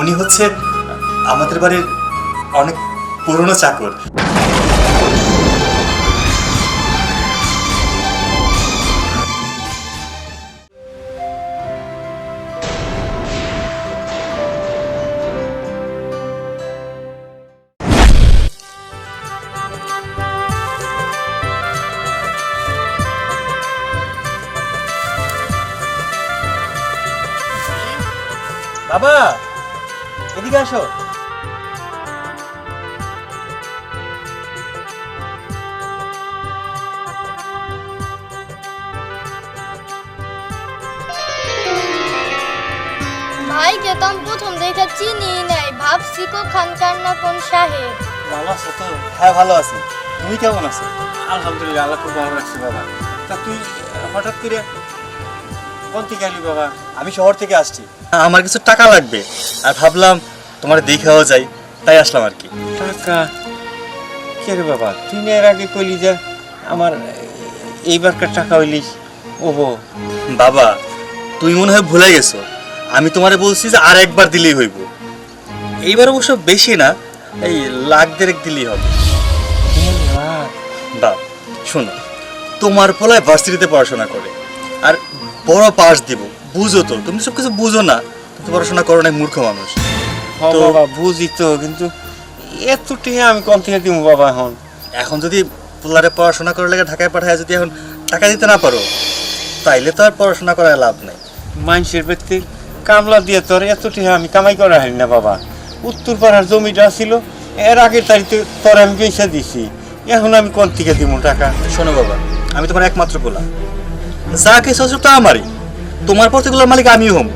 উনি হচ্ছে আমাদের বাড়ির অনেক পুরনো চাকর। এদিকে আসো। ভাইকে তো আমি প্রথম দেখে চিনি নাই। ভাবছি কো খানকার না কোন সাহেব ভালো আছো তো? হ্যাঁ ভালো আছি। তুমি কেমন আছো? আলহামদুলিল্লাহ আল্লাহ খুব ভালো রাখছি বাবা। তা তুই হঠাৎ করে কোন থেকে আলি বাবা? আমি শহর থেকে আসছি। আমার কিছু টাকা লাগবে। আর ভাবলাম তোমার দেখেও যাই তাই আসলাম আর কি। টাকা? কে রে বাবা? তুই না এর আগে কইলি যে আমার এইবারকার টাকা হইলিস ওহো। বাবা তুমি মনে হয় ভুলে গেছো। আমি তোমারে বলছি যে আর একবার দিলেই হইব। এইবার অবশ্য বেশি না এই লাখ দেড়েক দিলেই হবে। বা শোনো তোমার পোলায় ভার্সিটিতে পড়াশোনা করে আর বড় পাস দিব। বুঝো তো তুমি সব কিছু বুঝো না। তুমি পড়াশোনা করো না মূর্খ মানুষ। তো- বাবা বুঝি তো কিন্তু এত টিহে আমি কোন থেকে দিব বাবা এখন। এখন যদি পোলারে পড়াশোনা করে লেগে ঢাকায় পাঠায় যদি এখন টাকা দিতে না পারো তাইলে তো আর পড়াশোনা করার লাভ নাই। মানুষের ব্যক্তি কামলা দিয়ে তোর এত টিহে আমি কামাই করা হয় না বাবা। উত্তর পাড়ার জমিটা ছিল এর আগের তারিখে তোর আমি পয়সা দিছি। এখন আমি কোন থেকে দিব টাকা? শোনো বাবা আমি তোমার একমাত্র পোলা। যা কিছু তা আমারই। তোমার পর্তিকুলার মালিক আমিও হম।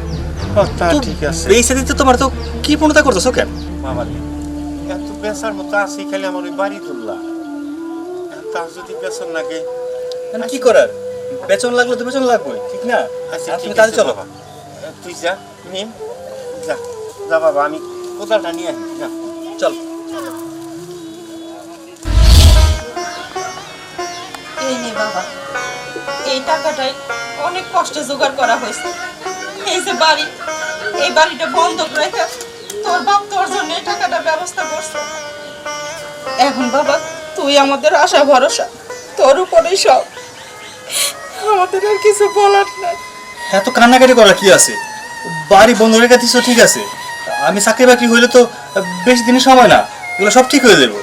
তো ঠিক আছে। বেঁচে দিতে তোমার তো কি পূর্ণতা করতেছো কেন? বাবা এত বেসার মতো আছি খালি আমার ওই বাড়ি তুললা তার যদি বেসন লাগে মানে কি করার? লাগলে তো লাগবে ঠিক না? আচ্ছা তুমি কাজে চলো। তুই যা নিম যা যা বাবা আমি কোদালটা নিয়ে আসি যা। চল। এই নে বাবা এই টাকাটাই অনেক কষ্টে জোগাড় করা হয়েছে। এই যে বাড়ি এই বাড়িটা বন্ধক রেখে তোর বাপ তোর জন্য এই টাকাটা ব্যবস্থা করছে। এখন বাবা তুই আমাদের আশা ভরসা তোর উপরেই সব। আমাদের আর কিছু বলার নাই। এত কান্নাকাটি করার কি আছে? বাড়ি বন্ধ রেখে দিছো ঠিক আছে। আমি চাকরি বাকরি হইলে তো বেশি দিনের সময় না এগুলো সব ঠিক হয়ে যাবে।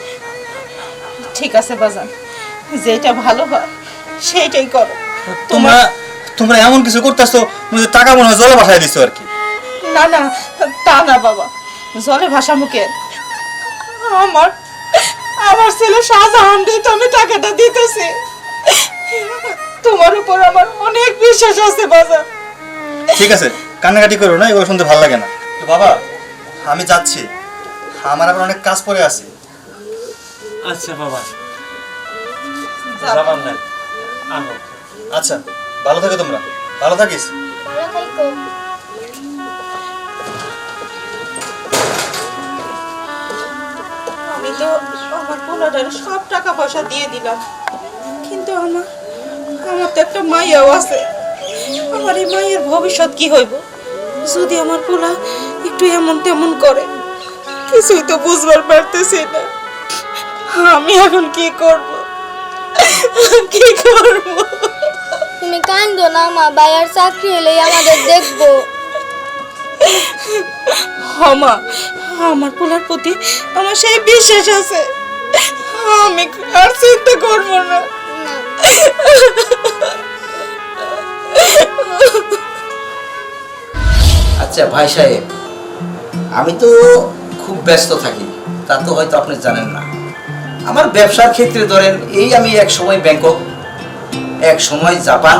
ঠিক আছে বাজান যেটা ভালো হয় সেইটাই করো। তোমরা তোমরা এমন কিছু করতেছো মনে টাকা মনে হয় জলে পাঠাই দিছো আর কি। না না তা না বাবা। জলে ভাষা মুখে। আমার আমার ছেলে শাহজাহান দিয়ে তো আমি টাকাটা দিতেছি। তোমার উপর আমার অনেক বিশ্বাস আছে বাজার ঠিক আছে কান্নাকাটি করো না এগুলো শুনতে ভালো লাগে না। তো বাবা আমি যাচ্ছি। আমার আবার অনেক কাজ পড়ে আছে। আচ্ছা বাবা। আচ্ছা। ভালো থাকো তোমরা। ভালো থাকিস। ভালো থাইকো আমি তো আমার পোলাটার সব টাকা পয়সা দিয়ে দিলাম। কিন্তু আমার আমার তো একটা মাইয়াও আছে। আমার এই মায়ের ভবিষ্যৎ কি হইব? যদি আমার পোলা একটু এমন তেমন করে কিছুই তো বুঝবার পারতেছি না। আমি এখন কি করব? কি করব? তুমি কান্দো না মা বাইয়ার চাকরি হলেই আমাদের দেখব। হমা আমার পোলার প্রতি আমার সেই বিশ্বাস আছে। আমি আর চিন্তা করব না না। আচ্ছা ভাই সাহেব আমি তো খুব ব্যস্ত থাকি তা তো হয়তো আপনি জানেন না। আমার ব্যবসার ক্ষেত্রে ধরেন এই আমি এক সময় ব্যাংকক এক সময় জাপান।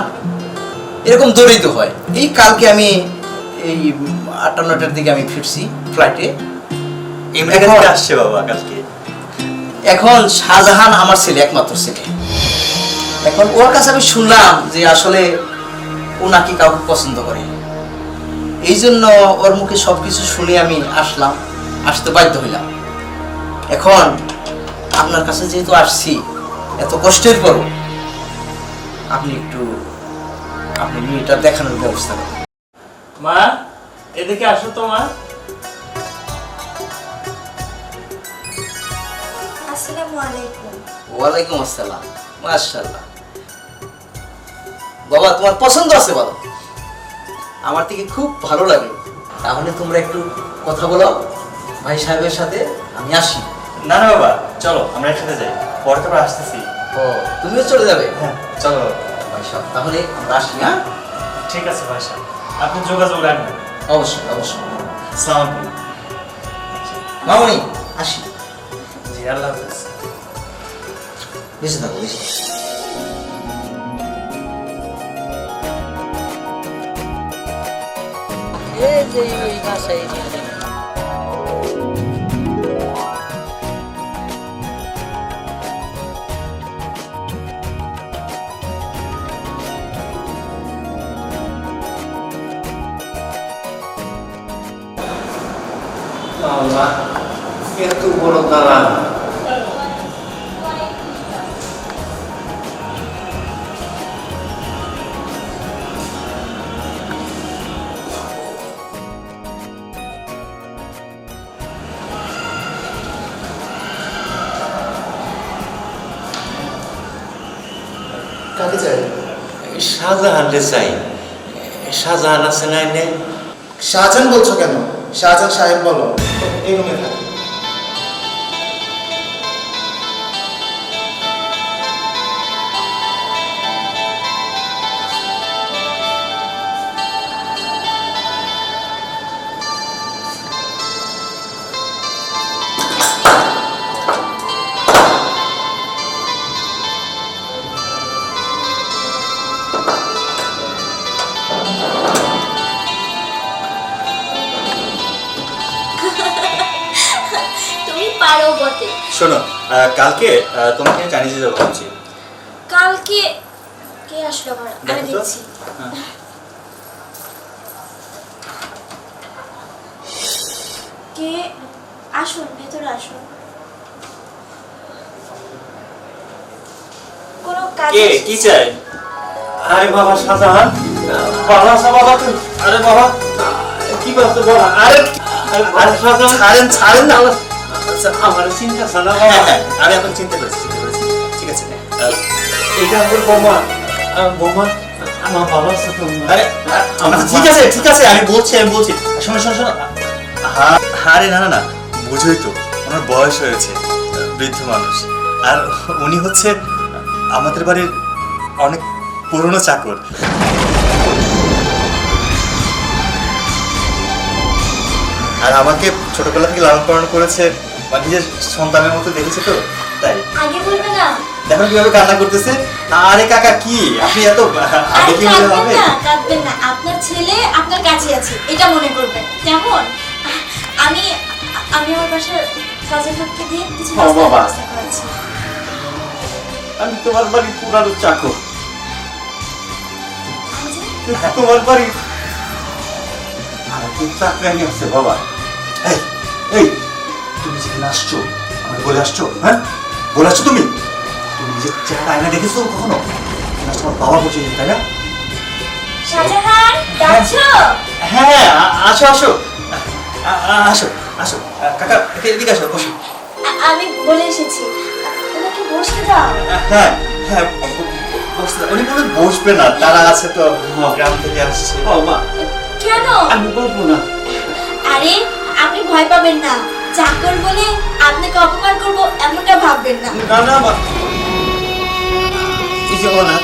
এরকম দৌড়িত হয়। এই কালকে আমি এই আটটা নটার দিকে আমি ফিরছি ফ্লাইটে আসছে বাবা কালকে। এখন শাহজাহান আমার ছেলে একমাত্র ছেলে। এখন ওর কাছে আমি শুনলাম যে আসলে ও নাকি কাউকে পছন্দ করে। এই জন্য ওর মুখে সব কিছু শুনে আমি আসলাম আসতে বাধ্য হইলাম। এখন আপনার কাছে যেহেতু আসছি এত কষ্টের পরও আপনি একটু আপনি মেয়েটা দেখানোর ব্যবস্থা করেন। মা এদিকে আসো তো মা। পছন্দ আছে বলো। আমার থেকে খুব ভালো লাগে। তাহলে তোমরা একটু কথা ভাই সাহেবের সাথে আমি আসি। না না বাবা চলো আমরা একসাথে যাই। পরে তো আসতেছি। ও তুমিও চলে যাবে? হ্যাঁ। চলো ভাই সাহেব তাহলে আমরা আসি হ্যাঁ? ঠিক আছে ভাই সাহেব আপনি যোগাযোগ রাখবেন। অবশ্যই অবশ্যই। সালাম মামনি আসি। জি আল্লাহ হাফেজ। বেঁচে থাকো থাকো। এই যে এই বাসায় আল্লাহ এত বড় দালান কাকে চাই? শাহজাহানরে চাই। শাহজাহান আছে না শাহজাহান বলছো কেন? শাহজাহান সাহেব বলো। এই রুমে থাকে তুমি পারো বটে। শোনো কালকে তোমাকে জানিয়ে যাব ভাবছি। কালকে কে আসলো আমি দেখছি। হ্যাঁ। কে? আসুন ভেতরে আসুন। কোনো কাজ কে? কি চাই? আরে বাবা শাহজাহান বাবা তুই আরে বাবা কি করছ বাবা আরে আরে শাহজাহান। ছাড়েন ছাড়েন না। আচ্ছা, আমার চিন্তা আছে না হ্যাঁ হ্যাঁ। আমি এখন চিন্তা করেছি চিন্তা করেছি। ঠিক আছে। এটা আমার বোমা। আহ, বোমা আমার তো। আরে আচ্ছা, ঠিক আছে ঠিক আছে আমি বলছি আমি বলছি। শোনো শোনো শোনো। আরে না না না বুঝোই তো ওনার বয়স হয়েছে বৃদ্ধ মানুষ। আর উনি হচ্ছে আমাদের বাড়ির অনেক পুরনো চাকর। আর আমাকে ছোটবেলা থেকে লালন পালন করেছে বা নিজের সন্তানের মতো দেখেছে তো তাই? আগে বলবে না। দেখো কীভাবে কান্না করতেছে। আরে কাকা কি? আপনি এত আগে কি কাঁদবেন হবে? কাঁদবেন না। আপনার ছেলে আপনার কাছে আছে এটা মনে করবেন। কেমন? আমি আমি আমার বাসার লোককে দিয়ে কিছু হ্যাঁ, বাবা। আমি তোমার বাড়ির পুরানো চাকর। আমি যে- কিন্তু তোমার বাড়ি আমার তো চাকরানি আছে বাবা। এই এই। তুমি যেখানে আসছো আমাকে বলে আসছো হ্যাঁ? বলে আসছো তুমি? তুমি নিজের চেহারা আয়না দেখেছ কখনো? আসছো আমার বাবা বলছে তাই না? শাহজাহান ডাকছো হ্যাঁ আসো আসো। আ- আ- আসো আসো। আ, কাকা এদিকে- আসো বসো। আমি বলে এসেছি। ওনাকে বসতে দাও। হ্যাঁ হ্যাঁ বসতে উনি বলে বসবে না তারা আছে তো গ্রাম থেকে আসছে। বাবা কেন? আমি বলব না। আরে আপনি ভয় পাবেন না। চাকর বলে আপনাকে অপমান করব এমনটা ভাববেন না। না না মা। এই ওনার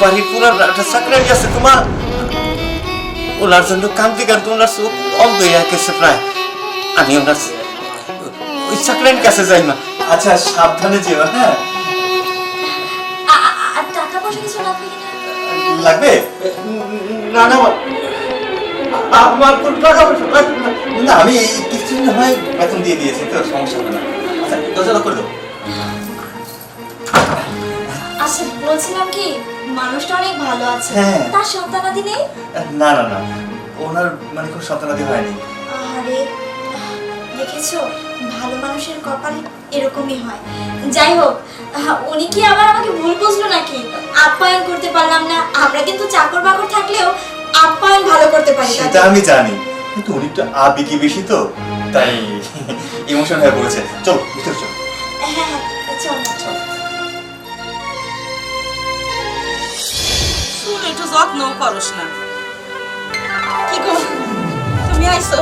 বাড়ির পুরান একটা চাকরানি আছে তোমার। ওনার জন্য কান্তি কান্তি ওনার চোখ অন্ধ হয়ে গেছে প্রায়। আমি ওনার ওই কাছে যাই না আচ্ছা সাবধানে যেও হ্যাঁ। টাকা পয়সা কিছু লাগবে লাগবে? না না আমার কোন টাকা পয়সা লাগবে না না আমি কিছুদিন হয় বেতন দিয়ে দিয়েছি তো সমস্যা হবে না। আচ্ছা করে দাও। আচ্ছা বলছিলাম কি মানুষটা অনেক ভালো আছে। হ্যাঁ। তার সন্তানাদি নেই? না না না ওনার মানে খুব সন্তানাদি হয়নি আরে দেখেছ ভালো মানুষের কপাল এরকমই হয়। যাই হোক আহ, উনি কি আবার আমাকে ভুল বুঝলো নাকি? আপ্যায়ন করতে পারলাম না। আমরা কিন্তু চাকর বাকর থাকলেও আপ্যায়ন ভালো করতে পারি সেটা আমি জানি। কিন্তু উনি একটু আবেগী বেশি তো তাই ইমোশন হয়ে পড়েছে। চল ভিতরে চল। হ্যাঁ হ্যাঁ চলো। শুন একটু যত্ন করস না। কি গো? তুমি আইছো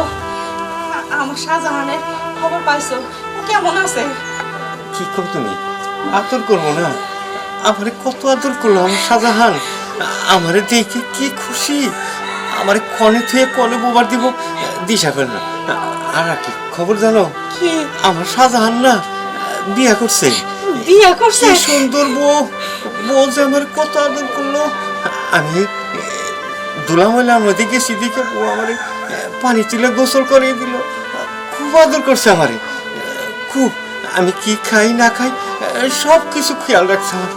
আমার শাহজাহানের খবর পাইছো। ও কেমন আছে? কি করো তুমি? আদর করব না? আমারে কত আদর করল আমার শাহজাহান? আমারে দেখে কি খুশি? আমার কনে থুয়ে কনে বোবার দিব দিশা করে না। আর কি খবর জানো? কি? আমার শাহজাহান না বিয়া করছে। বিয়ে করছে? সুন্দর বউ। বউ যে আমার কত আদর করল। আমি দুলামলা নদী গেছি দেখে বউ আমার পানি তুলে গোসল করিয়ে দিল। খুব আদর করছে আমারে। খুব আমি কি খাই না খাই সব কিছু খেয়াল রাখছে আমার।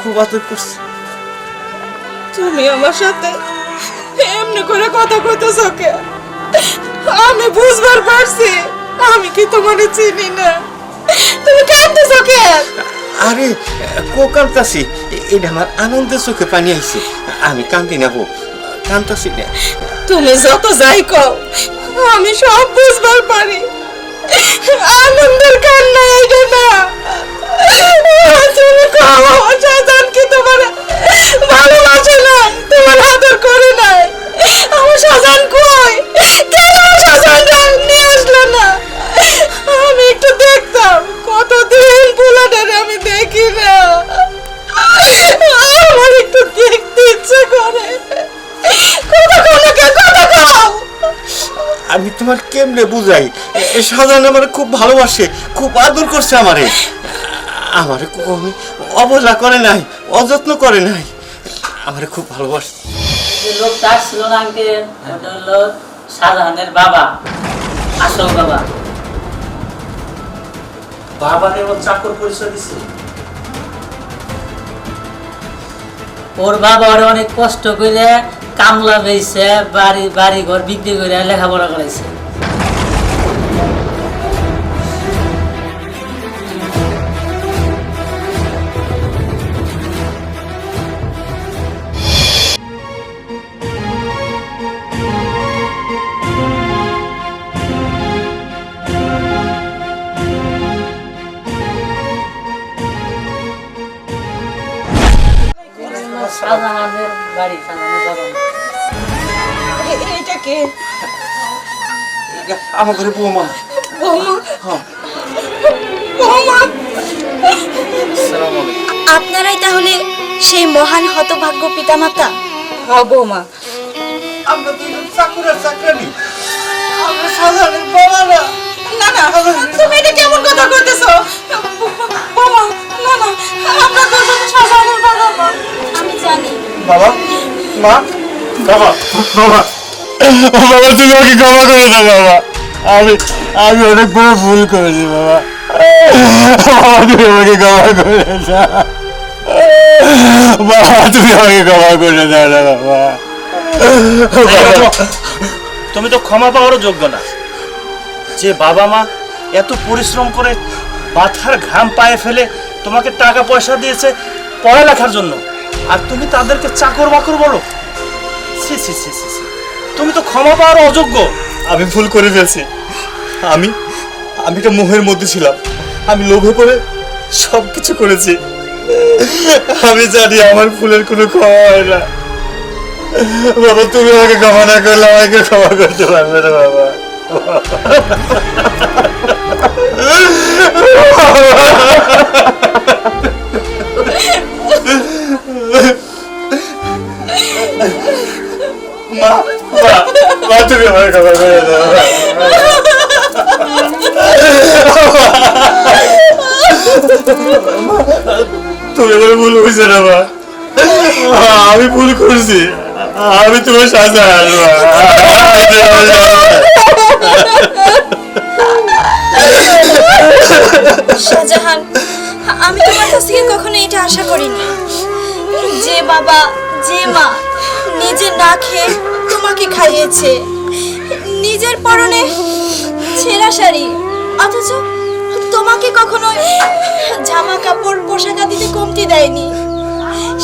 খুব আদর করছে। তুমি আমার সাথে এমনি করে কথা কইতেছো কে? আমি বুঝবার পারছি আমি কি তোমার চিনি না। তুমি কাঁদতেছো কে? আরে কো এটা আমার আনন্দের চোখে পানি আইছে। আমি কান্দি নেব কান্তাছি না। তুমি যত যাই কও আমি সব বুঝবার পারি। আনন্দের কান্না এটা না। তুমি কও আমার শাহজাহান কি তোমার ভালোবাসে না, তোমার আদর করে নাই আমার শাহজাহান কই? কেন আমার নিয়ে আসলো না? আমি একটু দেখতাম, কতদিন পোলাটারে আমি দেখি না। আমার একটু দেখতে ইচ্ছে করে। আমি তোমার কেমনে বুঝাই? সাজান আমার খুব ভালোবাসে, খুব আদর করছে আমারে। আমারে কখনো অবহেলা করে নাই অযত্ন করে নাই। আমারে খুব ভালোবাসে। যে লোকটা আসছিল না আঙ্কেল ওটা হলো শাহজাহানের বাবা আসল বাবা। বাবারে ও চাকর পরিচয় দিছে? ওর বাবা ওরে অনেক কষ্ট করে কামলা বেইছে বাড়ি বাড়ি ঘর বিক্রি করে লেখাপড়া করাইছে। শাহজাহানের বাড়ি শাহজাহানের বাবা এ- কে? আমার ঘরে বৌমা। বৌমা? আপনারাই তাহলে সেই মহান হতভাগ্য পিতামাতা? হ্যাঁ বৌমা। আমরা দুজন চাকুরের চাকরানি। আমরা সাজানের বাবা না না না তুমি এটা কেমন কথা কইতেছো? বাবা মা বাবা। বাবা বাবা তুমি আমাকে ক্ষমা করে দাও বাবা। আমি আমি অনেক বড় ভুল করেছি বাবা। বাবা তুমি আমাকে ক্ষমা করে দাও। বাবা তুমি আমাকে ক্ষমা করে দাও না বাবা। তুমি তো ক্ষমা পাওয়ারও যোগ্য না। যে বাবা মা এত পরিশ্রম করে মাথার ঘাম পায়ে ফেলে তোমাকে টাকা পয়সা দিয়েছে পড়ালেখার জন্য আর তুমি তাদেরকে চাকর বাকর বলো। তুমি তো ক্ষমা পাওয়ার অযোগ্য। আমি ভুল করে ফেলছি। আমি আমি একটা মোহের মধ্যে ছিলাম। আমি লোভে পড়ে সব কিছু করেছি। আমি জানি আমার ফুলের কোনো ক্ষমা হয় না। বাবা, তুমি আমাকে ক্ষমা না করলে আমাকে ক্ষমা করতে পারবে না, বাবা। আমার ভুল বুঝছ না মা। আমি ভুল করছি। আমি তোমার সাথে শাহজাহান, আমি তোমার কাছ থেকে কখনো এটা আশা করিনি। যে বাবা, যে মা নিজে না খেয়ে তোমাকে খাইয়েছে। নিজের পরনে ছেঁড়া শাড়ি, অথচ তোমাকে কখনো জামা কাপড় পোশাক আদিতে কমতি দেয়নি।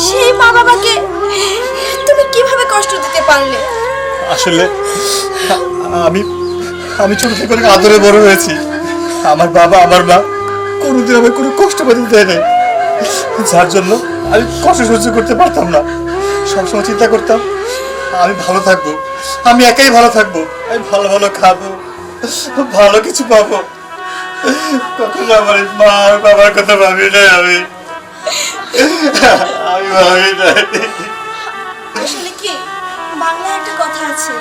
সেই মা বাবাকে তুমি কীভাবে কষ্ট দিতে পারলে? আসলে, আমি আমি ছোট থেকে অনেক আদরে বড় হয়েছি। আমার বাবা, আমার মা কোনোদিন আমায় কোনো কষ্ট পেতে দেয় নাই যার জন্য আমি কষ্ট সহ্য করতে পারতাম না। সবসময় চিন্তা করতাম, আমি ভালো থাকব। আমি একাই ভালো থাকব। আমি ভালো ভালো খাব, ভালো কিছু পাবো। কখনো আমার মা আর বাবার কথা ভাবি নাই আমি। আমি ভাবি নাই। আসলে কি? বাংলায় একটা কথা আছে।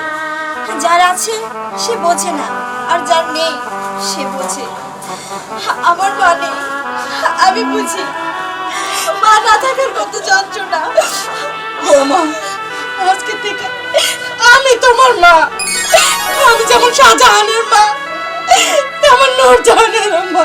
যার আছে, সে বোঝে না, আর যার নেই, সে বোঝে। আমার মা নেই আমি বুঝি। মা না থাকার কত যন্ত্রণা। বৌমা আজকে থেকে আমি তোমার মা। আমি যেমন শাহজাহানের মা। আমার নূর জাহানের মা